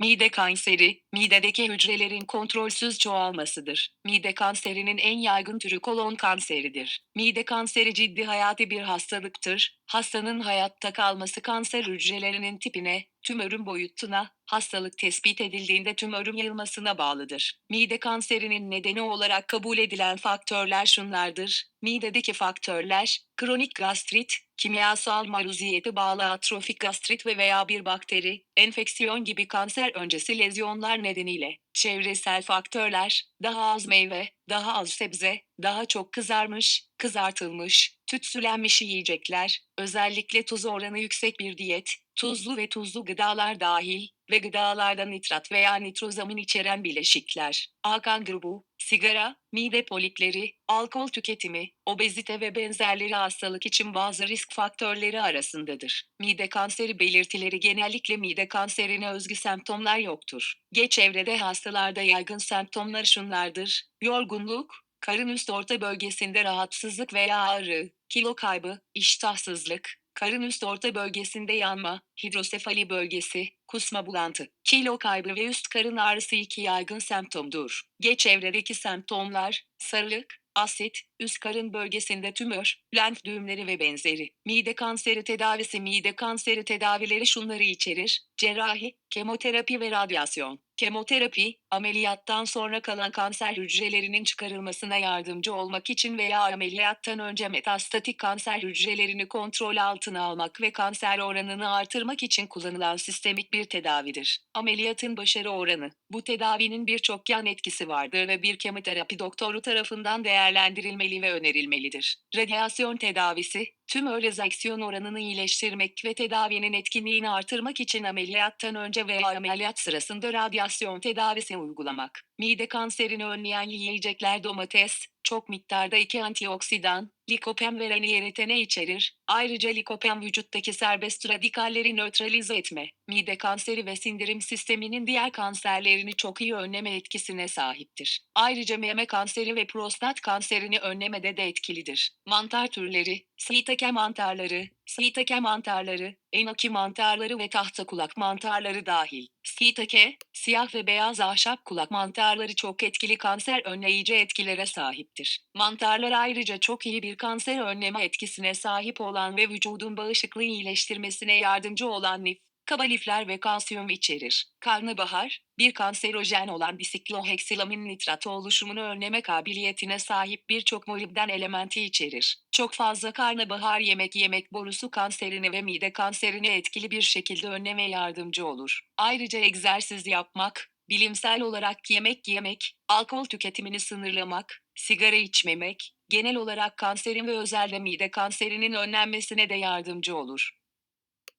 Mide kanseri, midedeki hücrelerin kontrolsüz çoğalmasıdır. Mide kanserinin en yaygın türü kolon kanseridir. Mide kanseri ciddi hayati bir hastalıktır. Hastanın hayatta kalması kanser hücrelerinin tipine, tümörün boyutuna, hastalık tespit edildiğinde tümörün yayılmasına bağlıdır. Mide kanserinin nedeni olarak kabul edilen faktörler şunlardır. Midedeki faktörler, kronik gastrit, kimyasal maruziyete bağlı atrofik gastrit ve veya bir bakteri, enfeksiyon gibi kanser öncesi lezyonlar nedeniyle, çevresel faktörler, daha az meyve, daha az sebze, daha çok kızarmış, kızartılmış, tütsülenmiş yiyecekler, özellikle tuz oranı yüksek bir diyet, tuzlu ve tuzlu gıdalar dahil ve gıdalarda nitrat veya nitrozamin içeren bileşikler, A-kan grubu, sigara, mide polipleri, alkol tüketimi, obezite ve benzerleri hastalık için bazı risk faktörleri arasındadır. Mide kanseri belirtileri genellikle mide kanserine özgü semptomlar yoktur. Geç evrede hastalarda yaygın semptomlar şunlardır. Yorgunluk, karın üst orta bölgesinde rahatsızlık veya ağrı, kilo kaybı, iştahsızlık, karın üst orta bölgesinde yanma, hidrosefali bölgesi, kusma bulantı, kilo kaybı ve üst karın ağrısı iki yaygın semptomdur. Geç evredeki semptomlar, sarılık, asit, üst karın bölgesinde tümör, lenf düğümleri ve benzeri. Mide kanseri tedavisi Mide kanseri tedavileri şunları içerir. Cerrahi, kemoterapi ve radyasyon. Kemoterapi, ameliyattan sonra kalan kanser hücrelerinin çıkarılmasına yardımcı olmak için veya ameliyattan önce metastatik kanser hücrelerini kontrol altına almak ve kanser oranını artırmak için kullanılan sistemik bir tedavidir. Ameliyatın başarı oranı. Bu tedavinin birçok yan etkisi vardır ve bir kemoterapi doktoru tarafından değerlendirilmeli ve önerilmelidir. Radyasyon tedavisi, tümör rezeksiyon oranını iyileştirmek ve tedavinin etkinliğini artırmak için ameliyattan önce veya ameliyat sırasında radyasyon tedavisi uygulamak. Mide kanserini önleyen yiyecekler domates, çok miktarda iki antioksidan, likopen ve reniyeritene içerir. Ayrıca likopen vücuttaki serbest radikalleri nötralize etme, mide kanseri ve sindirim sisteminin diğer kanserlerini çok iyi önleme etkisine sahiptir. Ayrıca meme kanseri ve prostat kanserini önlemede de etkilidir. Mantar türleri, sitake mantarları, sitake mantarları, enoki mantarları ve tahta kulak mantarları dahil. Sitake, siyah ve beyaz ahşap kulak mantarları çok etkili kanser önleyici etkilere sahiptir. Mantarlar ayrıca çok iyi bir kanser önleme etkisine sahip olan ve vücudun bağışıklığı iyileştirmesine yardımcı olan lif, kaba lifler ve kalsiyum içerir. Karnabahar, bir kanserojen olan bisikloheksilamin nitratı oluşumunu önleme kabiliyetine sahip birçok molibden elementi içerir. Çok fazla karnabahar yemek yemek borusu kanserini ve mide kanserini etkili bir şekilde önleme yardımcı olur. Ayrıca egzersiz yapmak, bilimsel olarak yemek yemek, alkol tüketimini sınırlamak, sigara içmemek, genel olarak kanserin ve özelde mide kanserinin önlenmesine de yardımcı olur.